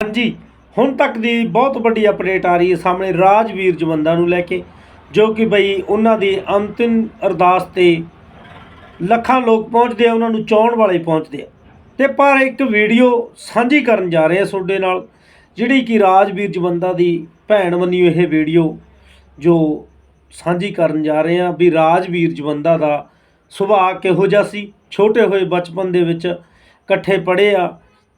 ਹਾਂਜੀ, ਹੁਣ ਤੱਕ ਦੀ ਬਹੁਤ ਵੱਡੀ ਅਪਡੇਟ ਆ ਰਹੀ ਹੈ ਸਾਹਮਣੇ ਰਾਜਵੀਰ ਜਵੰਦਾ ਨੂੰ ਲੈ ਕੇ, ਜੋ ਕਿ ਬਈ ਉਹਨਾਂ ਦੀ ਅੰਤਿਮ ਅਰਦਾਸ ਤੇ ਲੱਖਾਂ ਲੋਕ ਪਹੁੰਚਦੇ ਆ, ਉਹਨਾਂ ਨੂੰ ਚਾਹਣ ਵਾਲੇ ਪਹੁੰਚਦੇ ਆ। ਤੇ ਪਰ ਇੱਕ ਵੀਡੀਓ ਸਾਂਝੀ ਕਰਨ ਜਾ ਰਹੇ ਆ ਤੁਹਾਡੇ ਨਾਲ, ਜਿਹੜੀ ਕਿ ਰਾਜਵੀਰ ਜਵੰਦਾ ਦੀ ਭੈਣ ਮੰਨੀ ਇਹ ਵੀਡੀਓ ਜੋ ਸਾਂਝੀ ਕਰਨ ਜਾ ਰਹੇ ਆ ਵੀ ਰਾਜਵੀਰ ਜਵੰਦਾ ਦਾ ਸੁਭਾਅ ਕਿਹੋ ਜਿਹਾ ਸੀ, ਛੋਟੇ ਹੋਏ ਬਚਪਨ ਦੇ ਵਿੱਚ ਇਕੱਠੇ ਪੜ੍ਹੇ ਆ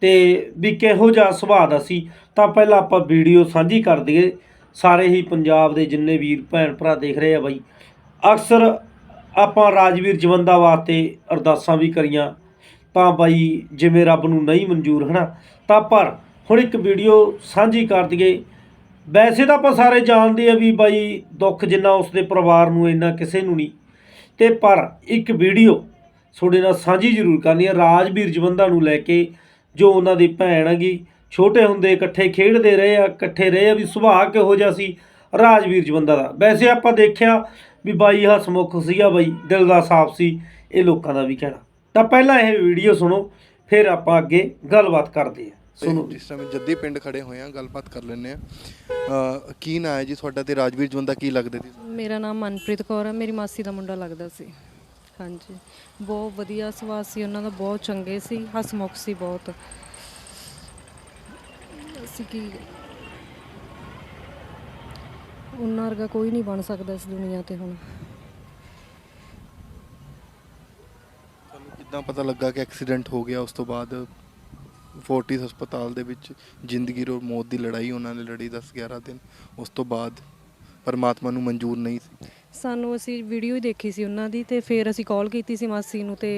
ਤੇ ਵੀ ਕਿਹੋ ਜਿਹਾ ਸੁਭਾਅ ਦਾ ਸੀ, ਤਾਂ ਪਹਿਲਾਂ ਆਪਾਂ ਵੀਡੀਓ ਸਾਂਝੀ ਕਰ ਦਈਏ। ਸਾਰੇ ਹੀ ਪੰਜਾਬ ਦੇ ਜਿੰਨੇ ਵੀਰ ਭੈਣ ਭਰਾ ਦੇਖ ਰਹੇ ਆ ਬਾਈ, ਅਕਸਰ ਆਪਾਂ ਰਾਜਵੀਰ ਜਵੰਦਾ ਵਾਸਤੇ ਅਰਦਾਸਾਂ ਵੀ ਕਰੀਆਂ। ਤਾਂ ਬਾਈ, ਜਿਵੇਂ ਰੱਬ ਨੂੰ ਨਹੀਂ ਮਨਜ਼ੂਰ, ਹਨਾ? ਤਾਂ ਪਰ ਹੁਣ ਇੱਕ ਵੀਡੀਓ ਸਾਂਝੀ ਕਰ ਦਈਏ। ਵੈਸੇ ਤਾਂ ਆਪਾਂ ਸਾਰੇ ਜਾਣਦੇ ਆ ਵੀ ਬਾਈ, ਦੁੱਖ ਜਿੰਨਾ ਉਸਦੇ ਪਰਿਵਾਰ ਨੂੰ, ਇੰਨਾ ਕਿਸੇ ਨੂੰ ਨਹੀਂ। ਤੇ ਪਰ ਇੱਕ ਵੀਡੀਓ ਤੁਹਾਡੇ ਨਾਲ ਸਾਂਝੀ ਜ਼ਰੂਰ ਕਰਨੀ ਹੈ ਰਾਜਵੀਰ ਜਵੰਦਾ ਨੂੰ ਲੈ ਕੇ ਜੋ ਉਹਨਾਂ ਦੀ ਭੈਣ ਹੈਗੀ ਛੋਟੇ ਹੁੰਦੇ ਇਕੱਠੇ ਖੇਡਦੇ ਰਹੇ ਆ ਇਕੱਠੇ ਰਹੇ ਆ ਵੀ ਸੁਭਾਅ ਕਿਹੋ ਜਿਹਾ ਸੀ ਰਾਜਵੀਰ ਜਵੰਦਾ ਦਾ। ਵੈਸੇ ਆਪਾਂ ਦੇਖਿਆ ਵੀ ਬਾਈ ਹਸਮੁਖ ਸੀਗਾ ਬਾਈ ਦਿਲ ਦਾ ਸਾਫ਼ ਸੀ ਇਹ ਲੋਕਾਂ ਦਾ ਵੀ ਕਹਿਣਾ। ਤਾਂ ਪਹਿਲਾਂ ਇਹ ਵੀਡੀਓ ਸੁਣੋ ਫਿਰ ਆਪਾਂ ਅੱਗੇ ਗੱਲਬਾਤ ਕਰਦੇ ਹਾਂ। ਸੁਣੋ ਜਿਸ ਸਮੇਂ ਜੱਦੀ ਪਿੰਡ ਖੜੇ ਹੋਏ ਆ ਗੱਲਬਾਤ ਕਰ ਲੈਂਦੇ ਆ ਕੀ ਨਾਂ ਹੈ ਜੀ ਤੁਹਾਡਾ ਤੇ ਰਾਜਵੀਰ ਜਵੰਦਾ ਕੀ ਲੱਗਦੇ ਸੀ? ਮੇਰਾ ਨਾਮ ਮਨਪ੍ਰੀਤ ਕੌਰ ਹੈ ਮੇਰੀ ਮਾਸੀ ਦਾ ਮੁੰਡਾ ਲੱਗਦਾ ਸੀ। ਹਾਂਜੀ। ਬਹੁਤ ਵਧੀਆ ਸੁਭਾਅ ਸੀ, ਉਹਨਾਂ ਦਾ ਬਹੁਤ ਚੰਗੇ ਸੀ, ਹਸਮੁਖ ਸੀ ਬਹੁਤ। ਅਸੀਂ ਕੀ ਉਹਨਾਂ ਵਰਗਾ ਕੋਈ ਨਹੀਂ ਬਣ ਸਕਦਾ ਇਸ ਦੁਨੀਆ ਤੇ ਹੁਣ। ਤੁਹਾਨੂੰ ਕਿੱਦਾਂ ਪਤਾ ਲੱਗਾ ਕਿ ਐਕਸੀਡੈਂਟ ਹੋ ਗਿਆ? ਉਸ ਤੋਂ ਬਾਅਦ ਫੋਰਟਿਸ ਹਸਪਤਾਲ ਦੇ ਵਿੱਚ ਜ਼ਿੰਦਗੀ ਰੋ ਮੌਤ ਦੀ ਲੜਾਈ, ਉਹਨਾਂ ਨੇ ਲੜੀ 10 11 ਦਿਨ। ਉਸ ਤੋਂ ਬਾਅਦ ਪਰਮਾਤਮਾ ਨੂੰ ਮਨਜ਼ੂਰ ਨਹੀਂ ਸੀ। ਸਾਨੂੰ ਅਸੀਂ ਵੀਡੀਓ ਹੀ ਦੇਖੀ ਸੀ ਉਹਨਾਂ ਦੀ ਤੇ ਫਿਰ ਅਸੀਂ ਕਾਲ ਕੀਤੀ ਸੀ ਮਾਸੀ ਨੂੰ ਤੇ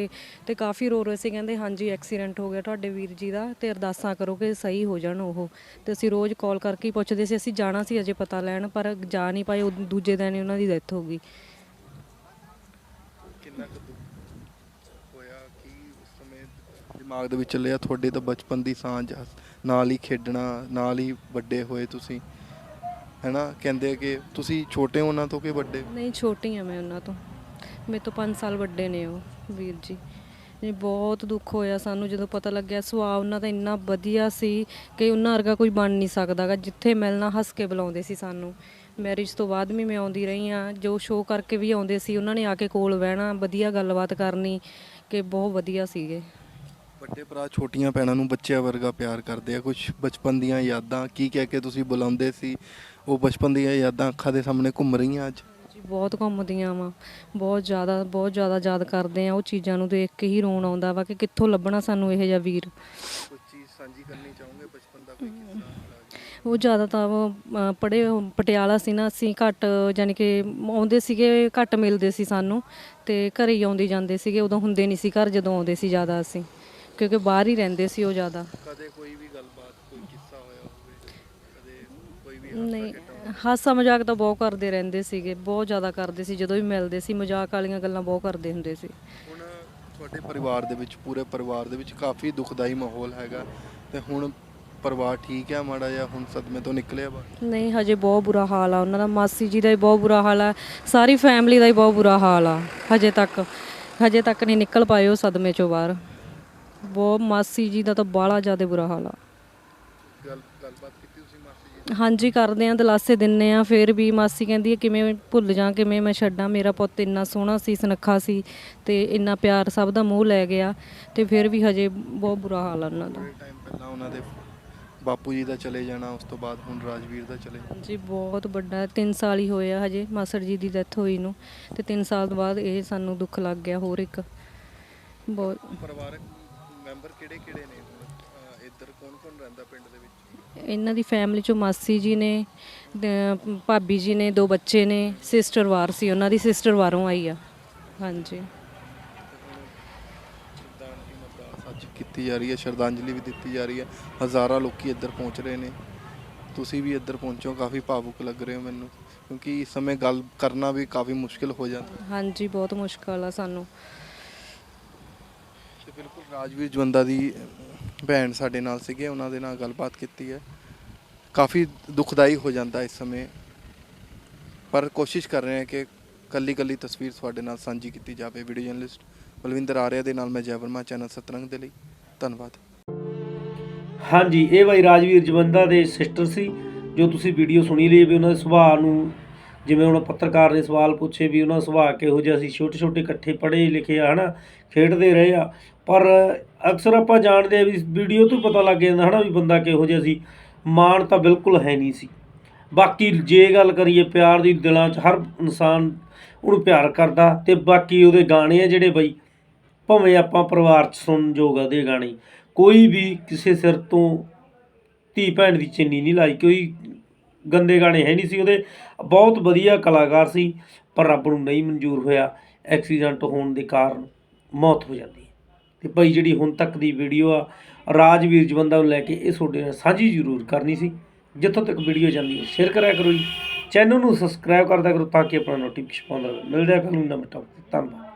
ਤੇ ਕਾਫੀ ਰੋ ਰਹੇ ਸੀ ਕਹਿੰਦੇ ਹਾਂਜੀ ਐਕਸੀਡੈਂਟ ਹੋ ਗਿਆ ਤੁਹਾਡੇ ਵੀਰ ਜੀ ਦਾ ਤੇ ਅਰਦਾਸਾਂ ਕਰੋ ਕਿ ਸਹੀ ਹੋ ਜਾਣ ਉਹ। ਤੇ ਅਸੀਂ ਰੋਜ਼ ਕਾਲ ਕਰਕੇ ਹੀ ਪੁੱਛਦੇ ਸੀ ਅਸੀਂ ਜਾਣਾ ਸੀ ਅਜੇ ਪਤਾ ਲੈਣ ਪਰ ਜਾ ਨਹੀਂ ਪਾਏ ਉਹ ਦੂਜੇ ਦਿਨ ਹੀ ਉਹਨਾਂ ਦੀ ਡੈਥ ਹੋ ਗਈ। ਕਿੰਨਾ ਕੁ ਦੁੱਖ ਹੋਇਆ? ਕਿ ਉਸ ਸਮੇਂ ਦਿਮਾਗ ਦੇ ਵਿੱਚ ਚੱਲਿਆ ਤੁਹਾਡੇ ਤਾਂ ਬਚਪਨ ਦੀ ਸਾਂਝ ਆ, ਨਾਲ ਹੀ ਖੇਡਣਾ ਨਾਲ ਹੀ ਵੱਡੇ ਹੋਏ ਤੁਸੀਂ। ਹੈਨਾ? ਕਹਿੰਦੇ ਕਿ ਤੁਸੀਂ ਛੋਟੇ ਹੋ ਉਹਨਾਂ ਤੋਂ ਕਿ ਵੱਡੇ? ਨਹੀਂ, ਛੋਟੀ ਆ ਮੈਂ ਉਹਨਾਂ ਤੋਂ। ਮੇਰੇ ਤੋਂ 5 ਸਾਲ ਵੱਡੇ ਨੇ ਉਹ, ਵੀਰ ਜੀ। ਇਹ ਬਹੁਤ ਦੁੱਖ ਹੋਇਆ ਸਾਨੂੰ ਜਦੋਂ ਪਤਾ ਲੱਗਿਆ ਸੁਭਾਅ ਉਹਨਾਂ ਦਾ ਇੰਨਾ ਵਧੀਆ ਸੀ ਕਿ ਉਹਨਾਂ ਵਰਗਾ ਕੋਈ ਬਣ ਨਹੀਂ ਸਕਦਾਗਾ, ਜਿੱਥੇ ਮਿਲਣਾ ਹੱਸ ਕੇ ਬੁਲਾਉਂਦੇ ਸੀ ਸਾਨੂੰ। ਮੈਰਿਜ ਤੋਂ ਬਾਅਦ ਵੀ ਮੈਂ ਆਉਂਦੀ ਰਹੀ ਆ ਜੋ ਸ਼ੋਅ ਕਰਕੇ ਵੀ ਆਉਂਦੇ ਸੀ, ਉਹਨਾਂ ਨੇ ਆ ਕੇ ਕੋਲ ਬਹਿਣਾ, ਵਧੀਆ ਗੱਲਬਾਤ ਕਰਨੀ, ਕਿ ਬਹੁਤ ਵਧੀਆ ਸੀਗੇ। ਵੱਡੇ ਭਰਾ ਛੋਟੀਆਂ ਭੈਣਾਂ ਨੂੰ ਬੱਚਿਆਂ ਵਰਗਾ ਪਿਆਰ ਕਰਦੇ ਆ ਕੁਝ ਬਚਪਨ ਦੀਆਂ ਯਾਦਾਂ ਕੀ ਕਹਿ ਕੇ ਤੁਸੀਂ ਬੁਲਾਉਂਦੇ ਸੀ? ਉਹ ਬਚਪਨ ਦੀਆਂ ਯਾਦਾਂ ਅੱਖਾਂ ਦੇ ਸਾਹਮਣੇ ਘੁੰਮ ਰਹੀਆਂ ਅੱਜ? ਜੀ ਬਹੁਤ ਘੁੰਮਦੀਆਂ ਵਾ। ਬਹੁਤ ਜ਼ਿਆਦਾ ਬਹੁਤ ਜ਼ਿਆਦਾ ਯਾਦ ਕਰਦੇ ਆ ਉਹ ਚੀਜ਼ਾਂ ਨੂੰ ਦੇਖ ਕੇ ਹੀ ਰੋਣ ਆਉਂਦਾ ਵਾ ਕਿ ਕਿੱਥੋਂ ਲੱਭਣਾ ਸਾਨੂੰ ਇਹੋ ਜਿਹਾ ਵੀਰ। ਕੋਈ ਚੀਜ਼ ਸਾਂਝੀ ਕਰਨੀ ਚਾਹੋਗੇ ਬਚਪਨ ਦਾ ਕੋਈ ਕਿੱਸਾ ਉਹ ਜ਼ਿਆਦਾ ਤਾਂ ਉਹ ਪੜੇ ਪਟਿਆਲਾ ਸੀ ਨਾ ਅਸੀਂ ਘੱਟ ਯਾਨੀ ਕਿ ਆਉਂਦੇ ਸੀਗੇ ਘੱਟ ਮਿਲਦੇ ਸੀ ਸਾਨੂੰ ਤੇ ਘਰੇ ਹੀ ਆਉਂਦੇ ਜਾਂਦੇ ਸੀਗੇ ਉਦੋਂ ਹੁੰਦੇ ਨਹੀਂ ਸੀ ਘਰ ਜਦੋਂ ਆਉਂਦੇ ਸੀ ਜ਼ਿਆਦਾ ਅਸੀਂ। ਕਿਉਂਕਿ ਬਾਹਰ ਹੀ ਰਹਿੰਦੇ ਸੀ ਉਹ ਜ਼ਿਆਦਾ। ਕਦੇ ਕੋਈ ਵੀ ਗੱਲਬਾਤ ਕੋਈ ਕਿੱਸਾ ਹੋਇਆ ਹੋਵੇ ਕਦੇ ਕੋਈ ਵੀ ਨਹੀਂ ਹਾਸਾ ਮਜ਼ਾਕ ਤਾਂ ਬਹੁਤ ਕਰਦੇ ਰਹਿੰਦੇ ਸੀਗੇ ਬਹੁਤ ਜ਼ਿਆਦਾ ਕਰਦੇ ਸੀ ਜਦੋਂ ਵੀ ਮਿਲਦੇ ਸੀ ਮਜ਼ਾਕ ਵਾਲੀਆਂ ਗੱਲਾਂ ਬਹੁਤ ਕਰਦੇ ਹੁੰਦੇ ਸੀ। ਹੁਣ ਤੁਹਾਡੇ ਪਰਿਵਾਰ ਦੇ ਵਿੱਚ ਪੂਰੇ ਪਰਿਵਾਰ ਦੇ ਵਿੱਚ ਕਾਫੀ ਦੁਖਦਾਈ ਮਾਹੌਲ ਹੈਗਾ ਤੇ ਹੁਣ ਪਰਿਵਾਰ ਠੀਕ ਹੈ ਮਾੜਾ ਜਿਹਾ ਹੁਣ ਸਦਮੇ ਤੋਂ ਨਿਕਲਿਆ ਬਾਹਰ? ਨਹੀਂ ਹਜੇ ਬਹੁਤ ਬੁਰਾ ਹਾਲ ਆ ਉਹਨਾਂ ਦਾ ਮਾਸੀ ਜੀ ਦਾ ਵੀ ਬਹੁਤ ਬੁਰਾ ਹਾਲ ਆ ਸਾਰੀ ਫੈਮਿਲੀ ਦਾ ਹੀ ਬਹੁਤ ਬੁਰਾ ਹਾਲ ਆ ਹਜੇ ਤੱਕ ਹਜੇ ਤੱਕ ਨਹੀਂ ਨਿਕਲ ਪਾਏ ਉਹ ਸਦਮੇ ਚੋਂ ਬਾਹਰ। ਬਹੁਤ ਮਾਸੀ ਜੀ ਦਾ ਤਾਂ ਬਾਹਲਾ ਜ਼ਿਆਦਾ ਬੁਰਾ ਹਾਲ ਆ। ਗੱਲ ਗੱਲਬਾਤ ਕੀਤੀ ਤੁਸੀਂ ਮਾਸੀ ਜੀ ਹਾਂਜੀ ਕਰਦੇ ਆਂ ਦਲਾਸੇ ਦਿੰਨੇ ਆ ਫਿਰ ਵੀ ਮਾਸੀ ਕਹਿੰਦੀ ਹੈ ਕਿਵੇਂ ਭੁੱਲ ਜਾ ਕਿਵੇਂ ਮੈਂ ਛੱਡਾਂ ਮੇਰਾ ਪੁੱਤ ਇੰਨਾ ਸੋਹਣਾ ਸੀ ਸੁਨੱਖਾ ਸੀ ਤੇ ਇੰਨਾ ਪਿਆਰ ਸਭ ਦਾ ਮੂੰਹ ਲੈ ਗਿਆ ਤੇ ਫਿਰ ਵੀ ਹਜੇ ਬਹੁਤ ਬੁਰਾ ਹਾਲ ਆ ਉਹਨਾਂ ਦਾ। ਥੋੜੇ ਟਾਈਮ ਪਹਿਲਾਂ ਉਹਨਾਂ ਦੇ ਬਾਪੂ ਜੀ ਦਾ ਚਲੇ ਜਾਣਾ ਉਸ ਤੋਂ ਬਾਅਦ ਹੁਣ ਰਾਜਵੀਰ ਦਾ ਚਲੇ ਜਾਣਾ। ਜੀ ਬਹੁਤ ਵੱਡਾ 3 ਸਾਲ ਹੀ ਹੋਏ ਆ ਹਜੇ ਮਾਸੜ ਜੀ ਦੀ ਡੈਥ ਹੋਈ ਨੂੰ ਤੇ 3 ਸਾਲ ਤੋਂ ਬਾਅਦ ਇਹ ਸਾਨੂੰ ਦੁੱਖ ਲੱਗ ਗਿਆ ਹੋਰ ਇੱਕ। ਬਹੁਤ ਪਰਿਵਾਰਕ ਮੈਂਬਰ ਕਿਹੜੇ ਕਿਹੜੇ ਨੇ? ਹੁਣ ਅਹ ਇੱਧਰ ਕੌਣ ਕੌਣ ਰਹਿੰਦਾ ਪਿੰਡ ਦੇ ਵਿੱਚ? ਇਹਨਾਂ ਦੀ ਫੈਮਿਲੀ ਚੋਂ ਮਾਸੀ ਜੀ ਨੇ ਦ- ਭਾਬੀ ਜੀ ਨੇ ਦੋ ਬੱਚੇ ਨੇ ਸਿਸਟਰ ਵਾਰ ਸੀ ਉਹਨਾਂ ਦੀ ਸਿਸਟਰ ਵਾਰੋਂ ਆਈ ਆ। ਹਾਂਜੀ। ਕੀਤੀ ਜਾ ਰਹੀ ਹੈ ਸ਼ਰਧਾਂਜਲੀ ਵੀ ਦਿੱਤੀ ਜਾ ਰਹੀ ਹੈ। ਹਜ਼ਾਰਾਂ ਲੋਕੀ ਇੱਧਰ ਪਹੁੰਚ ਰਹੇ ਨੇ। ਤੁਸੀਂ ਵੀ ਇੱਧਰ ਪਹੁੰਚੋ ਕਾਫੀ ਭਾਵੁਕ ਲੱਗ ਰਹੇ ਹੋ ਮੈਨੂੰ ਕਿਉਂਕਿ ਇਸ ਸਮੇਂ ਗੱਲ ਕਰਨਾ ਵੀ ਕਾਫੀ ਮੁਸ਼ਕਿਲ ਹੋ ਜਾਂਦਾ। ਹਾਂਜੀ ਬਹੁਤ ਮੁਸ਼ਕਲ ਆ ਸਾਨੂੰ। ਤੇ ਬਿਲਕੁਲ ਰਾਜਵੀਰ ਜਵੰਦਾ ਦੀ ਭੈਣ ਸਾਡੇ ਨਾਲ ਸੀਗੇ, ਉਹਨਾਂ ਦੇ ਨਾਲ ਗੱਲਬਾਤ ਕੀਤੀ ਹੈ। ਕਾਫੀ ਦੁਖਦਾਈ ਹੋ ਜਾਂਦਾ ਇਸ ਸਮੇਂ। ਪਰ ਕੋਸ਼ਿਸ਼ ਕਰ ਰਹੇ ਹਾਂ ਕਿ ਕੱਲੀ ਕੱਲੀ ਤਸਵੀਰ ਤੁਹਾਡੇ ਨਾਲ ਸਾਂਝੀ ਕੀਤੀ ਜਾਵੇ। ਵੀਡੀਓ ਜਰਨਲਿਸਟ ਬਲਵਿੰਦਰ ਆਰਿਆ ਦੇ ਨਾਲ ਮੈਂ ਜੈਵਰਮਾ ਚੈਨਲ ਸਤਰੰਗ ਦੇ ਲਈ। ਧੰਨਵਾਦ। ਹਾਂਜੀ, ਇਹ ਬਾਈ ਰਾਜਵੀਰ ਜਵੰਦਾ ਦੇ ਸਿਸਟਰ ਸੀ, ਜੋ ਤੁਸੀਂ ਵੀਡੀਓ ਸੁਣੀ ਲਈ ਵੀ ਉਹਨਾਂ ਦੇ ਸੁਭਾਅ ਨੂੰ, ਜਿਵੇਂ ਹੁਣ ਪੱਤਰਕਾਰ ਨੇ ਸਵਾਲ ਪੁੱਛੇ ਵੀ ਉਹਨਾਂ ਸੁਭਾਅ ਕਿਹੋ ਜਿਹਾ ਸੀ। ਛੋਟੇ ਛੋਟੇ ਇਕੱਠੇ ਪੜ੍ਹੇ ਲਿਖੇ ਆ, ਹਨਾ, ਖੇਡਦੇ ਰਹੇ ਆ। ਪਰ ਅਕਸਰ ਆਪਾਂ ਜਾਣਦੇ ਆ ਵੀ ਵੀਡੀਓ ਤੋਂ ਪਤਾ ਲੱਗ ਜਾਂਦਾ ਹਨਾ ਵੀ ਬੰਦਾ ਕਿਹੋ ਜਿਹਾ ਸੀ। ਮਾਣ ਤਾਂ ਬਿਲਕੁਲ ਹੈ ਨਹੀਂ ਸੀ। ਬਾਕੀ ਜੇ ਗੱਲ ਕਰੀਏ ਪਿਆਰ ਦੀ ਦਿਲਾਂ 'ਚ ਹਰ ਇਨਸਾਨ ਉਹਨੂੰ ਪਿਆਰ ਕਰਦਾ ਤੇ ਬਾਕੀ ਉਹਦੇ ਗਾਣੇ ਆ ਜਿਹੜੇ ਬਈ, ਭਾਵੇਂ ਆਪਾਂ ਪਰਿਵਾਰ 'ਚ ਸੁਣ ਜੋਗਾ ਦੇ ਗਾਣੇ, ਕੋਈ ਵੀ ਕਿਸੇ ਸਿਰ ਤੋਂ ਧੀ ਭੈਣ ਦੀ ਚੀਨੀ ਨਹੀਂ ਲਾਈ, ਕੋਈ ਗੰਦੇ ਗਾਣੇ ਹੈ ਨਹੀਂ ਸੀ ਉਹਦੇ। ਬਹੁਤ ਵਧੀਆ ਕਲਾਕਾਰ ਸੀ, ਪਰ ਰੱਬ ਨੂੰ ਨਹੀਂ ਮਨਜ਼ੂਰ ਹੋਇਆ ਐਕਸੀਡੈਂਟ ਹੋਣ ਦੇ ਕਾਰਨ ਮੌਤ ਹੋ ਜਾਂਦੀ। ਤੇ ਭਾਈ ਜਿਹੜੀ ਹੁਣ ਤੱਕ ਦੀ ਵੀਡੀਓ ਆ, ਰਾਜਵੀਰ ਜਵੰਦਾ ਨੂੰ ਲੈ ਕੇ ਇਹ ਤੁਹਾਡੇ ਨਾਲ ਸਾਂਝੀ ਜ਼ਰੂਰ ਕਰਨੀ ਸੀ। ਜਿੱਥੋਂ ਤੱਕ ਵੀਡੀਓ ਜਾਂਦੀ ਹੈ ਸ਼ੇਅਰ ਕਰਿਆ ਕਰੋ ਜੀ। ਚੈਨਲ ਨੂੰ ਸਬਸਕ੍ਰਾਈਬ ਕਰਦਾ ਕਰੋ ਤਾਂ ਕਿ ਆਪਣਾ ਨੋਟੀਫਿਕੇਸ਼ਨ ਪਾਉਂਦਾ ਰਹੇ। ਮਿਲਦੇ ਆ ਕੱਲ੍ਹ ਨੂੰ ਨਵੇਂ ਟੌਪਿਕ ਧੰਨਵਾਦ।